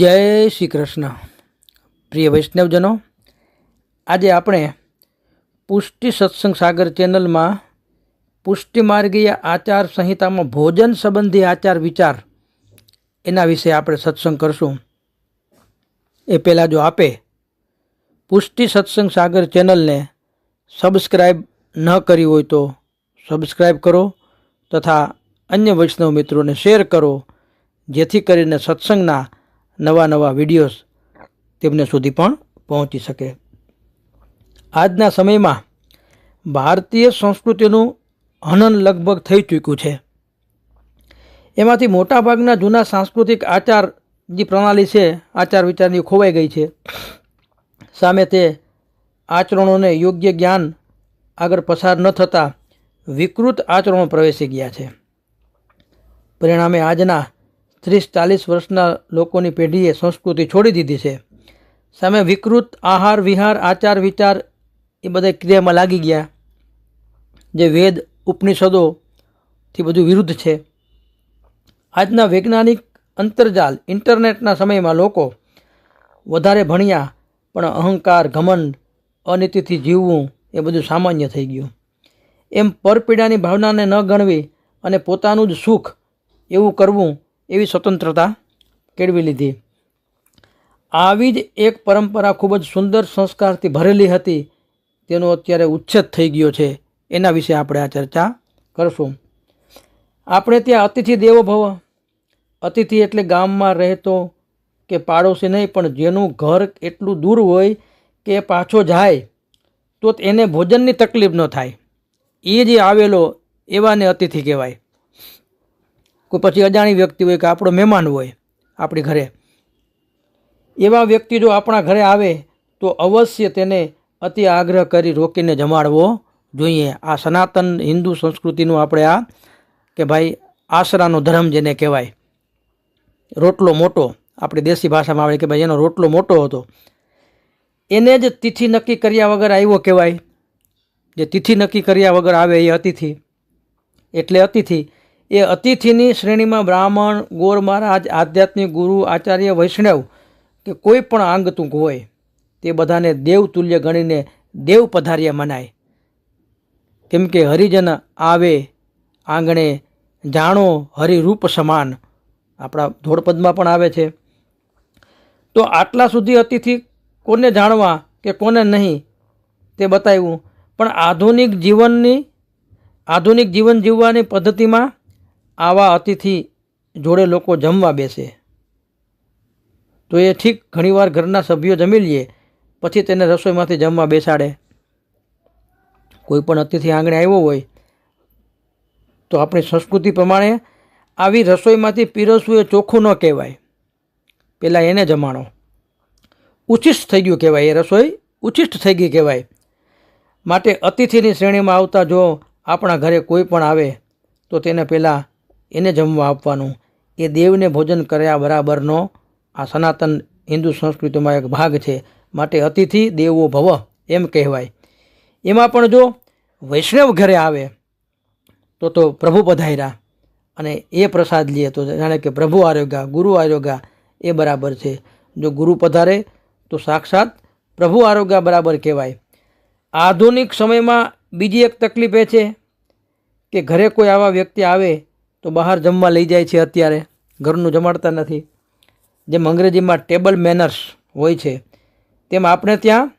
જય શ્રી કૃષ્ણ. પ્રિય વૈષ્ણવજનો, આજે આપણે પુષ્ટિ સત્સંગ સાગર ચેનલમાં પુષ્ટિ માર્ગીય આચાર સંહિતામાં ભોજન સંબંધી આચાર વિચાર એના વિશે આપણે સત્સંગ કરશું. એ પહેલાં જો આપે પુષ્ટિ સત્સંગ સાગર ચેનલને સબસ્ક્રાઈબ ન કરી હોય તો સબસ્ક્રાઈબ કરો તથા અન્ય વૈષ્ણવ મિત્રોને શેર કરો, જેથી કરીને સત્સંગના નવા નવા વિડીયોઝ તેમને સુધી પણ પહોંચી શકે. આજના સમયમાં ભારતીય સંસ્કૃતિનું હનન લગભગ થઈ ચૂક્યું છે. એમાંથી મોટાભાગના જૂના સાંસ્કૃતિક આચાર જે પ્રણાલી છે, આચાર વિચારની ખોવાઈ ગઈ છે. સામે તે આચરણોને યોગ્ય જ્ઞાન આગળ પસાર ન થતાં વિકૃત આચરણો પ્રવેશી ગયા છે. પરિણામે આજના ત્રીસ ચાલીસ વર્ષના લોકોની પેઢીએ સંસ્કૃતિ છોડી દીધી છે. સામે વિકૃત આહાર, વિહાર, આચાર, વિચાર એ બધા ક્રિયામાં લાગી ગયા. જે વેદ, ઉપનિષદોથી બધું વિરુદ્ધ છે. આજના વૈજ્ઞાનિક અંતરજાલ ઇન્ટરનેટના સમયમાં લોકો વધારે ભણ્યા, પણ અહંકાર, ઘમંડ, અનિતિથી જીવવું એ બધું સામાન્ય થઈ ગયું. એમ પરપીડાની ભાવનાને ન ગણવી અને પોતાનું જ સુખ એવું કરવું એવી સ્વતંત્રતા કેળવી લીધી. આવી જ એક પરંપરા ખૂબ જ સુંદર સંસ્કારથી ભરેલી હતી. તેનો અત્યારે ઉચ્છેદ થઈ ગયો છે. એના વિશે આપણે આ ચર્ચા કરશું. આપણે ત્યાં અતિથિ દેવો ભવ. અતિથિ એટલે ગામમાં રહેતો કે પાડોશી નહીં, પણ જેનું ઘર એટલું દૂર હોય કે પાછો જાય, તો એને ભોજનની તકલીફ ન થાય. એ જે આવેલો એવાને અતિથિ કહેવાય. કોઈ પછી અજાણી વ્યક્તિ હોય કે આપણો મહેમાન હોય આપણી ઘરે. એવા વ્યક્તિ જો આપણા ઘરે આવે તો અવશ્ય તેને અતિ આગ્રહ કરી રોકીને જમાડવો જોઈએ. આ સનાતન હિન્દુ સંસ્કૃતિનું આપણે આ કે ભાઈ આશરાનો ધર્મ જેને કહેવાય. રોટલો મોટો, આપણી દેશી ભાષામાં આવે કે ભાઈ એનો રોટલો મોટો હતો. એને જ તિથિ નક્કી કર્યા વગર આવ્યો કહેવાય. જે તિથિ નક્કી કર્યા વગર આવે એ અતિથિ. એટલે અતિથિ એ અતિથિની શ્રેણીમાં બ્રાહ્મણ, ગોર મહારાજ, આધ્યાત્મિક ગુરુ, આચાર્ય વૈષ્ણવ કે કોઈ પણ આંગતુક હોય, તે બધાને દેવ તુલ્ય ગણીને દેવ પધાર્યા મનાય. કેમ કે હરિજન આવે, આંગણે જાણો હરિરૂપ સમાન. આપણા ધોળપદમાં પણ આવે છે. તો આટલા સુધી અતિથિ કોને જાણવા કે કોને નહીં, તે બતાવ્યું. પણ આધુનિક જીવનની, આધુનિક જીવન જીવવાની પદ્ધતિમાં આવા અતિથિ જોડે લોકો જમવા બેસે. તો એ ઠીક ઘણીવાર ઘરના સભ્યો જમી લઈએ પછી તેને રસોઈમાંથી જમવા બેસાડે. કોઈ પણ અતિથિ આંગણે આવ્યો હોય, તો આપણી સંસ્કૃતિ પ્રમાણે આવી રસોઈમાંથી પીરસવું એ ચોખ્ખું ન કહેવાય. પહેલાં એને જમાણો ઉચિષ્ટ થઈ ગયું કહેવાય, એ રસોઈ ઉચિષ્ટ થઈ ગઈ કહેવાય. માટે અતિથિની શ્રેણીમાં આવતા જો આપણા ઘરે કોઈ પણ આવે, તો તેને પહેલાં એને જમવા આપવાનું. એ દેવને ભોજન કર્યા બરાબરનો આ સનાતન હિન્દુ સંસ્કૃતિમાં એક ભાગ છે. માટે અતિથિ દેવો ભવ એમ કહેવાય. એમાં પણ જો વૈષ્ણવ ઘરે આવે, તો તો પ્રભુ પધાર્યા. અને એ પ્રસાદ લઈએ તો જાણે કે પ્રભુ આરોગ્યા, ગુરુ આરોગ્યા એ બરાબર છે. જો ગુરુ પધારે, તો સાક્ષાત પ્રભુ આરોગ્યા બરાબર કહેવાય. આધુનિક સમયમાં બીજી એક તકલીફ એ છે કે ઘરે કોઈ આવા વ્યક્તિ આવે તો બહાર જમવા લઈ જાય છે અત્યારે. ઘરનું જમાડતા નથી. જેમ અંગ્રેજીમાં ટેબલ મેનર્સ હોય છે. તેમ આપણે ત્યાં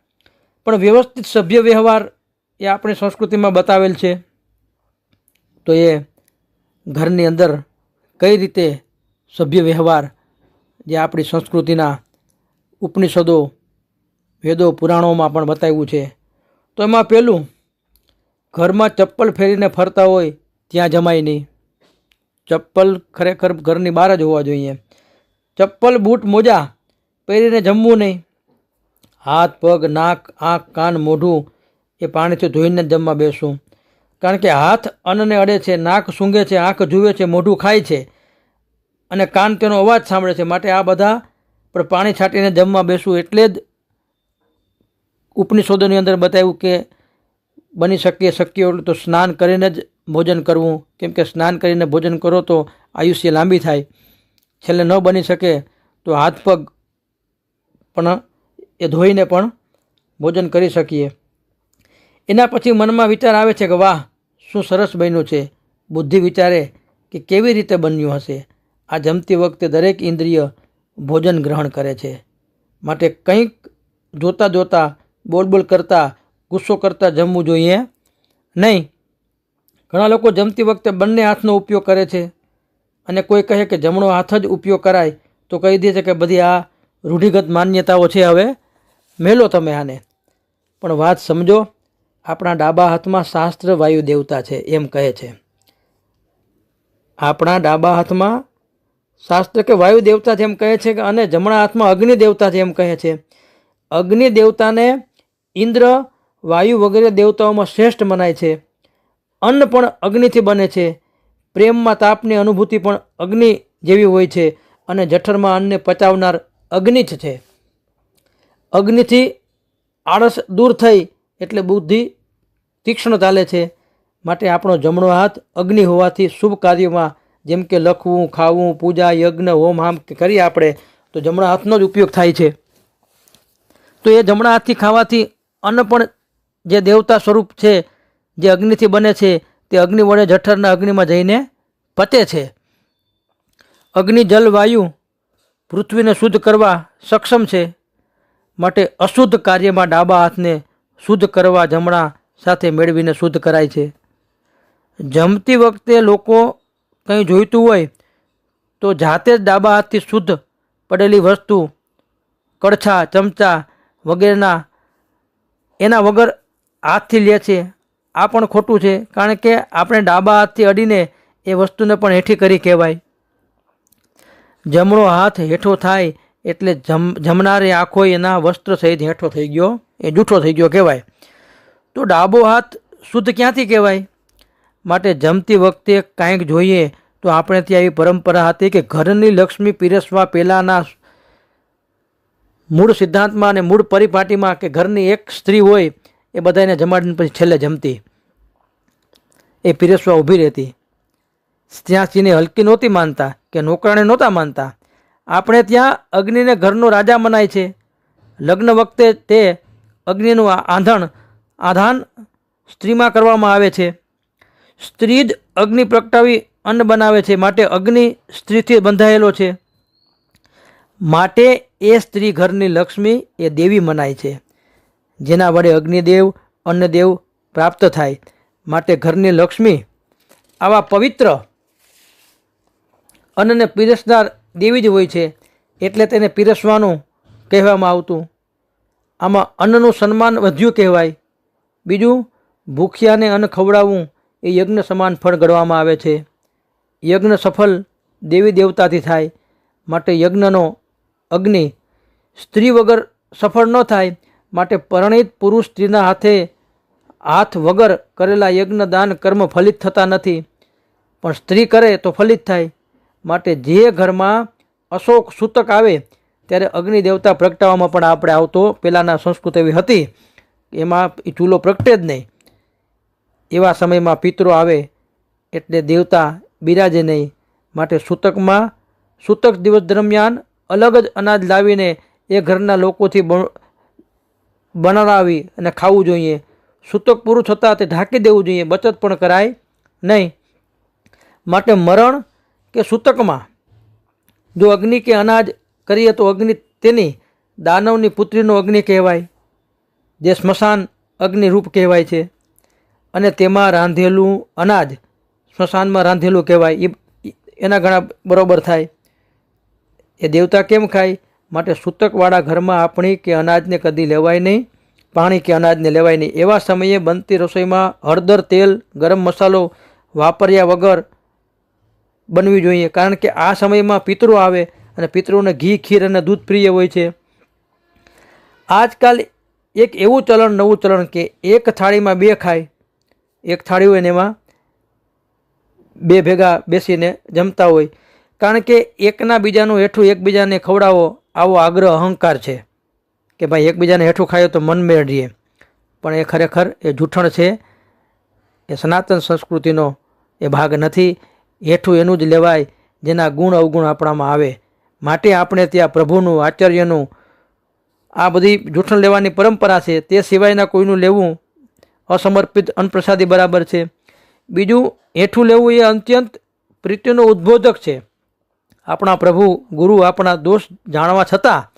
પણ વ્યવસ્થિત સભ્ય વ્યવહાર એ આપણી સંસ્કૃતિમાં બતાવેલ છે. તો એ ઘરની અંદર કઈ રીતે સભ્ય વ્યવહાર, જે આપણી સંસ્કૃતિના ઉપનિષદો, વેદો, પુરાણોમાં પણ બતાવ્યું છે. તો એમાં પહેલું ઘરમાં ચપ્પલ ફેરીને ફરતા હોય, ત્યાં જમાય નહીં. ચપ્પલ ખરેખર ઘરની બહાર જ હોવા જોઈએ. ચપ્પલ, બૂટ, મોજા પહેરીને જમવું નહીં. હાથ, પગ, નાક, આંખ, કાન, મોઢું એ પાણીથી ધોઈને જ જમવા બેસવું. કારણ કે હાથ અન્નને અડે છે, નાક સૂંઘે છે, આંખ જુએ છે, મોઢું ખાય છે અને કાન તેનો અવાજ સાંભળે છે માટે આ બધા પણ પાણી છાંટીને જમવા બેસવું એટલે જ ઉપનિષદોની અંદર બતાવ્યું કે બની શકીએ શક્ય એટલું તો સ્નાન કરીને જ ભોજન કરવું. કેમ કે સ્નાન કરીને ભોજન કરો તો આયુષ્ય લાંબી થાય. છેલ્લે ન બની શકે તો હાથ પગ પણ એ ધોઈને પણ ભોજન કરી શકીએ. એના પછી મનમાં વિચાર આવે છે કે વાહ, શું સરસ બન્યું છે. બુદ્ધિ વિચારે કે કેવી રીતે બન્યું હશે. આ જમતી વખતે દરેક ઇન્દ્રિય ભોજન ગ્રહણ કરે છે. માટે કંઈક જોતાં જોતાં બોલ બોલ કરતાં, ગુસ્સો કરતાં જમવું જોઈએ નહીં. ઘણા લોકો જમતી વખતે બંને હાથનો ઉપયોગ કરે છે. અને કોઈ કહે કે જમણો હાથ જ ઉપયોગ કરાય, તો કહી દે છે કે બધી આ રૂઢિગત માન્યતાઓ છે હવે. મેલો તમે આને. પણ વાત સમજો, આપણા ડાબા હાથમાં શાસ્ત્ર વાયુ દેવતા છે એમ કહે છે. આપણા ડાબા હાથમાં શાસ્ત્ર કે વાયુ દેવતા એમ કહે છે કે અને જમણા હાથમાં અગ્નિ દેવતા એમ કહે છે. અગ્નિ દેવતાને ઇન્દ્ર, વાયુ વગેરે દેવતાઓમાં શ્રેષ્ઠ મનાય છે. અન્ન પણ અગ્નિથી બને છે. પ્રેમમાં તાપની અનુભૂતિ પણ અગ્નિ જેવી હોય છે અને જઠરમાં અન્નને પચાવનાર અગ્નિ જ છે. અગ્નિથી આળસ દૂર થઈ એટલે બુદ્ધિ તીક્ષ્ણ ચાલે છે. માટે આપણો જમણો હાથ અગ્નિ હોવાથી શુભ કાર્યોમાં જેમ કે લખવું, ખાવું, પૂજા, યજ્ઞ, હોમ હામ કરીએ આપણે તો જમણા હાથનો જ ઉપયોગ થાય છે. તો એ જમણા હાથથી ખાવાથી અન્ન પણ જે દેવતા સ્વરૂપ છે જે અગ્નિથી બને છે, તે અગ્નિ વડે જઠરના અગ્નિમાં જઈને પતે છે. અગ્નિ, જલ, વાયુ પૃથ્વીને શુદ્ધ કરવા સક્ષમ છે. માટે અશુદ્ધ કાર્યમાં ડાબા હાથને શુદ્ધ કરવા જમણા સાથે મેળવીને શુદ્ધ કરાય છે. જમતી વખતે લોકો કંઈ જોઈતું હોય, તો જાતે જ ડાબા હાથથી શુદ્ધ પડેલી વસ્તુ કડછા ચમચા વગેરેના એના વગર હાથથી લે છે. આ પણ ખોટું છે, કારણ કે આપણે ડાબા હાથથી અડીને એ વસ્તુને પણ હેઠી કરી કહેવાય. જમણો હાથ હેઠો થાય એટલે જમ, જમનારે આંખો એના વસ્ત્ર સહિત હેઠો થઈ ગયો, એ જૂઠો થઈ ગયો કહેવાય. તો ડાબો હાથ શુદ્ધ ક્યાંથી કહેવાય? માટે જમતી વખતે કાંઈક જોઈએ તો આપણે ત્યાં એવી પરંપરા હતી કે ઘરની લક્ષ્મી પીરસવા પહેલાંના મૂળ સિદ્ધાંતમાં અને મૂળ પરિપાટીમાં કે ઘરની એક સ્ત્રી હોય એ બધાને જમાડીને પછી છેલ્લે જમતી. એ પીરસવા ઊભી રહેતી. ત્યાં સ્ત્રીને હલકી નહોતી માનતા કે નોકરાને નહોતા માનતા. આપણે ત્યાં અગ્નિને ઘરનો રાજા મનાય છે. લગ્ન વખતે તે અગ્નિનું આંધણ, આધાન સ્ત્રીમાં કરવામાં આવે છે. સ્ત્રી જ અગ્નિ પ્રગટાવી અન્ન બનાવે છે. માટે અગ્નિ સ્ત્રીથી બંધાયેલો છે. માટે એ સ્ત્રી ઘરની લક્ષ્મી એ દેવી મનાય છે. જેના વડે અગ્નિદેવ, અન્નદેવ પ્રાપ્ત થાય. માટે ઘરની લક્ષ્મી આવા પવિત્ર અન્નને પીરસનાર દેવી જ હોય છે. એટલે તેને પીરસવાનું કહેવામાં આવતું. આમાં અન્નનું સન્માન વધ્યું કહેવાય. બીજું, ભૂખ્યાને અન્ન ખવડાવવું એ યજ્ઞ સમાન ફળ ગણવામાં આવે છે. યજ્ઞ સફળ દેવી દેવતાથી થાય. માટે યજ્ઞનો અગ્નિ સ્ત્રી વગર સફળ ન થાય. માટે પરણિત પુરુષ સ્ત્રીના હાથે હાથ વગર કરેલા યજ્ઞ દાન કર્મ ફલિત થતા નથી. પણ સ્ત્રી કરે તો ફલિત થાય. માટે જે ઘરમાં અશોક સૂતક આવે, ત્યારે અગ્નિ દેવતા પ્રગટાવવામાં પણ આપણે આવતો પહેલાંના સંસ્કૃત એવી હતી. એમાં એ ચૂલો પ્રગટે જ નહીં. એવા સમયમાં પિતરો આવે, એટલે દેવતા બિરાજે નહીં. માટે સૂતકમાં સૂતક દિવસ દરમિયાન અલગ જ અનાજ લાવીને એ ઘરના લોકોથી બનાવી અને ખાવું જોઈએ. સૂતક પૂરું થતાં તે ઢાંકી દેવું જોઈએ. બચત પણ કરાય નહીં. માટે મરણ કે સૂતકમાં? જો અગ્નિ કે અનાજ કરીએ તો અગ્નિ તેની, દાનવની પુત્રીનો અગ્નિ કહેવાય, જે સ્મશાન અગ્નિરૂપ કહેવાય છે. અને તેમાં રાંધેલું અનાજ સ્મશાનમાં રાંધેલું કહેવાય. એ એના ઘણા બરાબર થાય. એ દેવતા કેમ ખાય? માટે સૂતકવાળા ઘરમાં આપણી કે અનાજને કદી લેવાય નહીં, પાણી કે અનાજને લેવાય નહીં. એવા સમયે બનતી રસોઈમાં હળદર, તેલ, ગરમ મસાલો વાપર્યા વગર બનવી જોઈએ. કારણ કે આ સમયમાં પિતરો આવે અને પિતૃને ઘી, ખીર અને દૂધ પ્રિય હોય છે. આજકાલ એક એવું ચલણ, નવું ચલણ કે એક થાળીમાં બે ખાય. એક થાળી હોય ને એમાં બે ભેગા બેસીને જમતા હોય. કારણ કે એકના બીજાનું હેઠું એકબીજાને ખવડાવો આવો આગ્રહ, અહંકાર છે કે ભાઈ એકબીજાને હેઠું ખાયો તો મન મેળવીએ પણ એ ખરેખર એ જૂઠણ છે. એ સનાતન સંસ્કૃતિનો એ ભાગ નથી. હેઠું એનું જ લેવાય જેના ગુણ અવગુણ આપણામાં આવે. માટે આપણે ત્યાં પ્રભુનું, આચાર્યનું, આ બધી જૂઠણ લેવાની પરંપરા છે. તે સિવાયના કોઈનું લેવું અસમર્પિત અન્નપ્રસાદી બરાબર છે. બીજું, હેઠું લેવું એ અત્યંત પ્રીતિનો ઉદ્બોધક છે. આપણા પ્રભુ ગુરુ આપણા દોષ જાણવા છતાં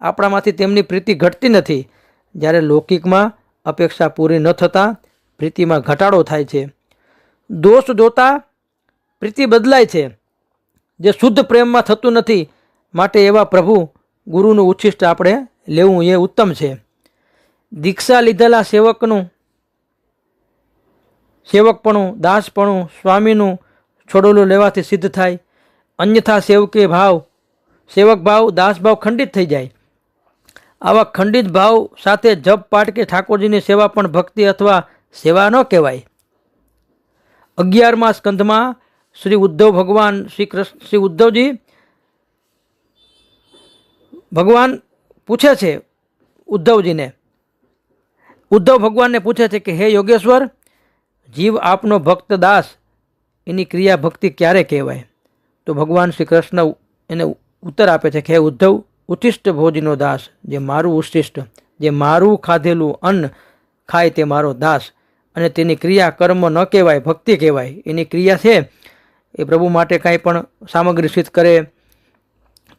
આપણામાંથી તેમની પ્રીતિ ઘટતી નથી. જ્યારે લૌકિકમાં અપેક્ષા પૂરી ન થતાં પ્રીતિમાં ઘટાડો થાય છે. દોષ જોતા પ્રીતિ બદલાય છે. જે શુદ્ધ પ્રેમમાં થતું નથી માટે એવા પ્રભુ ગુરુનું ઉચ્છિષ્ટ આપણે લેવું એ ઉત્તમ છે. દીક્ષા લીધેલા સેવકનું, સેવકપણું, દાસપણું, સ્વામીનું છોડોલું લેવાથી સિદ્ધ થાય. અન્યથા સેવકે ભાવ, સેવક ભાવ, દાસ ભાવ ખંડિત થઈ જાય. આવા ખંડિત ભાવ સાથે જપ પાઠ કે ઠાકોરજીની સેવા પણ ભક્તિ અથવા સેવા ન કહેવાય. અગિયારમા સ્કંધમાં શ્રી ઉદ્ધવ ભગવાન શ્રી કૃષ્ણ, શ્રી ઉદ્ધવજી ભગવાન પૂછે છે ઉદ્ધવજીને. ઉદ્ધવ ભગવાનને પૂછે છે કે, હે યોગેશ્વર, જીવ આપનો ભક્ત દાસ, એની ક્રિયા ભક્તિ ક્યારે કહેવાય? તો ભગવાન શ્રી કૃષ્ણ એને ઉત્તર આપે છે કે, હે ઉદ્ધવ, ઉત્તિષ્ટ ભોજનો દાસ, જે મારું ઉચ્છિષ્ટ જે મારું ખાધેલું અન્ન ખાય તે મારો દાસ, અને તેની ક્રિયા કર્મ ન કહેવાય, ભક્તિ કહેવાય, એની ક્રિયા છે, એ પ્રભુ માટે કાંઈ પણ સામગ્રી સિદ્ધ કરે.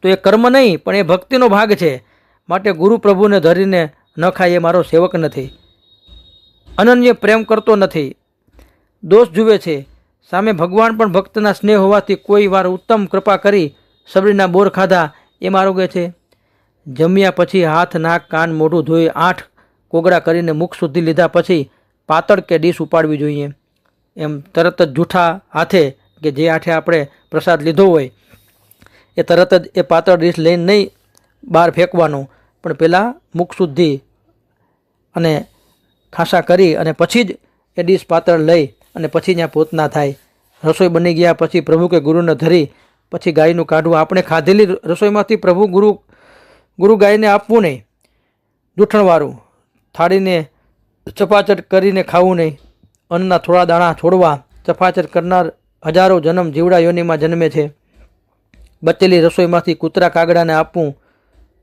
તો એ કર્મ નહીં, પણ એ ભક્તિનો ભાગ છે. માટે ગુરુ પ્રભુને ધરીને ન ખાય એ મારો સેવક નથી. અનન્ય પ્રેમ કરતો નથી. દોષ જુએ છે. સામે ભગવાન પણ ભક્તના સ્નેહ હોવાથી કોઈ વાર ઉત્તમ કૃપા કરી સબરીના બોર ખાધા એ આરોગ્ય છે. જમ્યા પછી હાથ, નાક, કાન, મોઢું ધોઈ આઠ કોગળા કરીને મુખ સુધી લીધા પછી પાતળ કે ડીશ ઉપાડવી જોઈએ. એમ તરત જ જૂઠા હાથે કે જે આઠે આપણે પ્રસાદ લીધો હોય, એ તરત જ એ પાતળ ડીશ લઈને નહીં બહાર ફેંકવાનો. પણ પહેલાં મુખ શુદ્ધિ અને ખાસા કરી અને પછી જ એ ડીશ પાતળ લઈ અને પછી ત્યાં પોતના થાય. રસોઈ બની ગયા પછી પ્રભુ કે ગુરુને ધરી, પછી ગાયનું કાઢવું. આપણે ખાધેલી રસોઈમાંથી પ્રભુ ગુરુ ગુરુ ગાયને આપવું નહીં. જૂઠણવાળું થાળીને ચપાચટ કરીને ખાવું નહીં. અન્નના થોડા દાણા છોડવા. ચપાચટ કરનાર હજારો જન્મ જીવડા યોનિમાં જન્મે છે. બચેલી રસોઈમાંથી કૂતરા કાગડાને આપવું,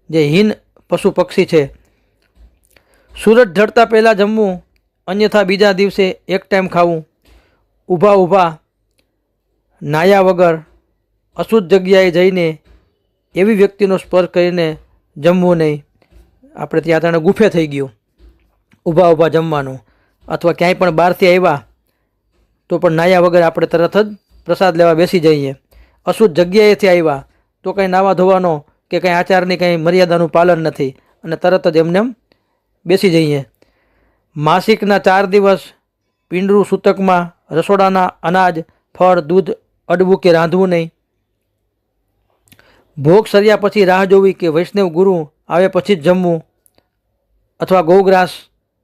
જે હીન પશુ પક્ષી છે. સૂરજ ઢળતા પહેલાં જમવું, અન્યથા બીજા દિવસે એક ટાઈમ ખાવું. ઊભા ઊભા, નાયા વગર, અશુદ્ધ જગ્યાએ જઈને એવી વ્યક્તિનો સ્પર્શ કરીને જમવું નહીં. આપણે ત્યાં તને ગુફે થઈ ગયું. ઊભા ઊભા જમવાનું. અથવા ક્યાંય પણ બહારથી આવ્યા તો પણ નાયા વગર આપણે તરત જ પ્રસાદ લેવા બેસી જઈએ. અશુદ્ધ જગ્યાએથી આવ્યા તો કંઈ નાવા ધોવાનો કે કંઈ આચારની કંઈ મર્યાદાનું પાલન નથી અને તરત જ એમને બેસી જઈએ. માસિકના ચાર દિવસ પીંડરું સૂતકમાં રસોડાના અનાજ, ફળ, દૂધ, અડવું કે રાંધવું નહીં. ભોગ સર્યા પછી રાહ જોવી કે વૈષ્ણવ ગુરુ આવે પછી જ જમવું અથવા ગૌગ્રાસ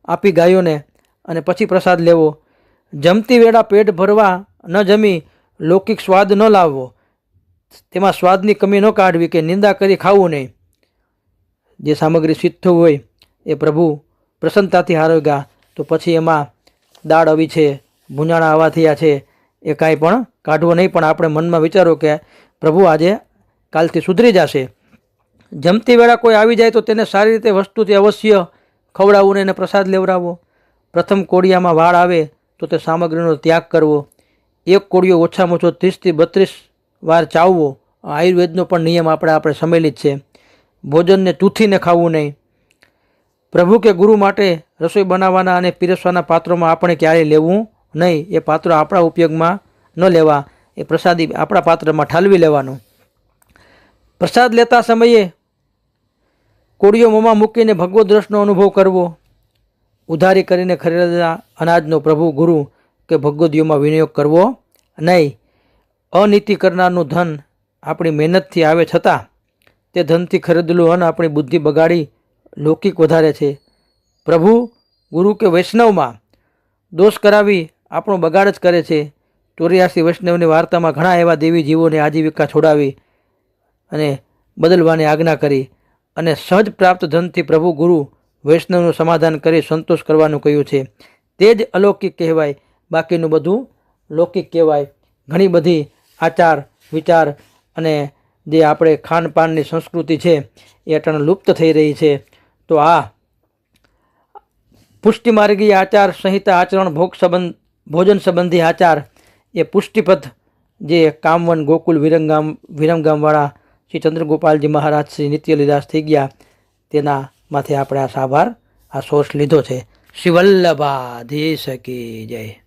આપી ગાયોને અને પછી પ્રસાદ લેવો. જમતી વેળા પેટ ભરવા ન જમી લૌકિક સ્વાદ ન લાવવો. તેમાં સ્વાદની કમી ન કાઢવી કે નિંદા કરી ખાવું નહીં. જે સામગ્રી સિદ્ધ હોય એ પ્રભુ પ્રસન્નતાથી હારવ્યા તો પછી એમાં દાળ આવી છે ભૂંજાણા આવા થયા છે એ કાંઈ પણ કાઢવો નહીં, પણ આપણે મનમાં વિચારો કે પ્રભુ આજે કાલથી સુધરી જશે. જમતી વેળા કોઈ આવી જાય તો તેને સારી રીતે વસ્તુથી અવશ્ય ખવડાવવું એને પ્રસાદ લેવડાવવો. પ્રથમ કોડિયામાં વાળ આવે તો તે સામગ્રીનો ત્યાગ કરવો. એક કોડિયો ઓછામાં ઓછો ત્રીસથી બત્રીસ વાર ચાવવો. આયુર્વેદનો પણ નિયમ આપણે આપણે સમેલિત છે. ભોજનને ચૂથીને ખાવું નહીં. પ્રભુ કે ગુરુ માટે રસોઈ બનાવવાના અને પીરસવાના પાત્રોમાં આપણે ક્યારેય લેવું નહીં, એ પાત્ર આપણા ઉપયોગમાં ન લેવા, એ પ્રસાદી આપણા પાત્રમાં ઠાલવી લેવાનું. પ્રસાદ લેતા સમયે કોળીઓ મોંમાં મૂકીને ભગવદ રસનો અનુભવ કરવો, ઉધારી કરીને ખરીદેલા અનાજનો પ્રભુ ગુરુ કે ભગવદીઓમાં વિનિયોગ કરવો નહીં. અનીતિ કરનારનું ધન આપણી મહેનતથી આવે છતાં તે ધનથી ખરીદેલું અન્ન આપણી બુદ્ધિ બગાડી લૌકિક વધારે છે. પ્રભુ ગુરુ કે વૈષ્ણવમાં દોષ કરાવી આપણો બગાડ જ કરે છે. ચોર્યાસી વૈષ્ણવની વાર્તામાં ઘણા એવા દેવી જીવોને આજીવિકા છોડાવી અને બદલવાની આજ્ઞા કરી અને સહજ પ્રાપ્ત ધનથી પ્રભુ ગુરુ વૈષ્ણવનું સમાધાન કરી સંતોષ કરવાનું કહ્યું છે. તે જ અલૌકિક કહેવાય. બાકીનું બધું લૌકિક કહેવાય. ઘણી બધી આચાર, વિચાર અને જે આપણે ખાનપાનની સંસ્કૃતિ છે એ અટાણે લુપ્ત થઈ રહી છે. તો આ પુષ્ટિમાર્ગીય આચાર સંહિતા આચરણ ભોગ સંબંધ ભોજન સંબંધી આચાર એ પુષ્ટિપથ જે કામવન ગોકુલ વિરંગામ વિરમગામવાળા શ્રી ચંદ્રગોપાલજી મહારાજ શ્રી નિત્યલીદાસ થઈ ગયા. તેના માથે આપણે આ સાભાર આ સોર્સ લીધો છે. શિવલ્લભાધીશ કી જય.